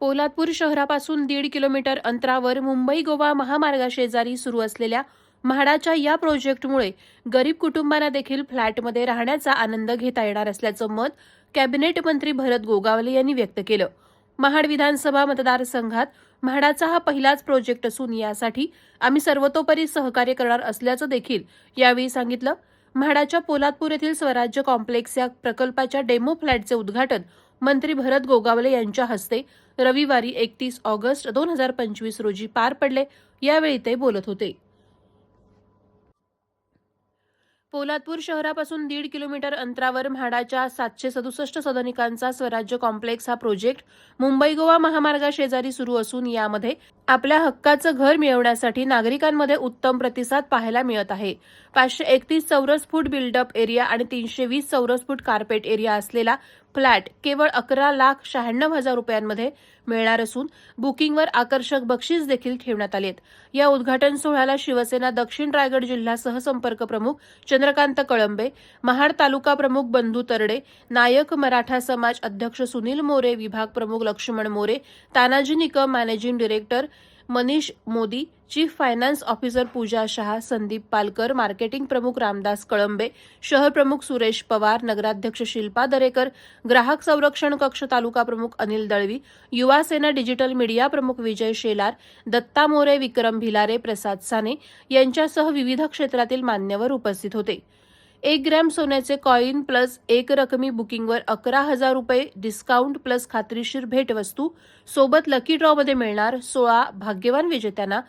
पोलादपूर शहरापासून दीड किलोमीटर अंतरावर मुंबई गोवा महामार्गाशेजारी सुरू असलेल्या म्हाडाच्या या प्रोजेक्टमुळे गरीब कुटुंबांना देखील फ्लॅटमध्ये राहण्याचा आनंद घेता येणार असल्याचं मत कॅबिनेट मंत्री भरत गोगावले यांनी व्यक्त केलं. महाड विधानसभा मतदारसंघात म्हाडाचा हा पहिलाच प्रोजेक्ट असून यासाठी आम्ही सर्वतोपरी सहकार्य करणार असल्याचं देखील यावेळी सांगितलं. म्हाडाच्या पोलादपूर येथील स्वराज्य कॉम्प्लेक्स या प्रकल्पाच्या डेमो फ्लॅटचे उद्घाटन मंत्री भरत गोगावले यांच्या हस्ते रविवारी एकतीस ऑगस्ट दोन हजार पंचवीस रोजी पार पडले. यावेळी ते बोलत होते. पोलादपूर शहरापासून दीड किलोमीटर अंतरावर म्हाडाच्या सातशे सदुसष्ट सदनिकांचा स्वराज्य कॉम्प्लेक्स हा प्रोजेक्ट मुंबई गोवा महामार्गाशेजारी सुरू असून यामध्ये आपल्या हक्काचं घर मिळवण्यासाठी नागरिकांमध्ये उत्तम प्रतिसाद पाहायला मिळत आहे. पाचशे एकतीस चौरस फूट बिल्डअप एरिया आणि तीनशे वीस चौरस फूट कार्पेट एरिया असलेला फ्लॅट केवळ अकरा लाख शहाण्णव हजार रुपयांमध्ये मिळणार असून बुकिंगवर आकर्षक बक्षीस देखील ठेवण्यात आहेत. या उद्घाटन सोहळ्याला शिवसेना दक्षिण रायगड जिल्हा सहसंपर्क प्रमुख चंद्रकांत कळंबे महाड तालुका प्रमुख बंधू तरडे नायक मराठा समाज अध्यक्ष सुनील मोरे विभाग प्रमुख Laxman More Tanaji Nikam managing director Manish Modi chief finance officer Pooja Shah Sandeep Palkar marketing प्रमुख रामदास कळंबे शहर प्रमुख सुरेश पवार नगराध्यक्ष शिल्पा दरेकर ग्राहक संरक्षण कक्ष तालुका प्रमुख अनिल दळवी युवा सेना डिजिटल मीडिया प्रमुख विजय शेलार दत्ता मोरे विक्रम भिलारे प्रसाद साने यांच्यासह विविध क्षेत्रातील मान्यवर उपस्थित होते. एक ग्रॅम सोन्याचे कॉईन प्लस एक रकमी बुकिंगवर अकरा हजार रुपये डिस्काउंट प्लस खात्रीशीर भेटवस्तू सोबत लकी ड्रॉमध्ये मिळणार सोळा भाग्यवान विजेत्यांना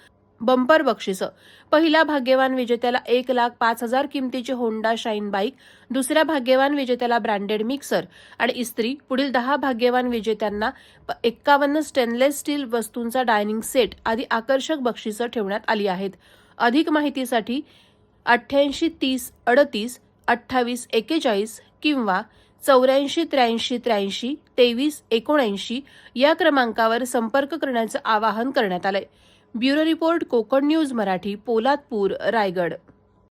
बंपर बक्षिसं. पहिल्या भाग्यवान विजेत्याला एक लाख पाच हजार किमतीची होंडा शाईन बाईक दुसऱ्या भाग्यवान विजेत्याला ब्रँडेड मिक्सर आणि इस्त्री. पुढील दहा भाग्यवान विजेत्यांना प- एक्कावन्न स्टेनलेस स्टील वस्तूंचा डायनिंग सेट आदी आकर्षक बक्षिसं ठेवण्यात आली आहेत. अधिक माहितीसाठी अठ्ठ्याऐंशी तीस अडतीस अठ्ठावीस एक्केचाळीस किंवा चौऱ्याऐंशी त्र्याऐंशी त्र्याऐंशी तेवीस एकोणऐंशी या क्रमांकावर संपर्क करण्याचं आवाहन करण्यात आलंय. Bureau report Konkan news Marathi Poladpur Raigad.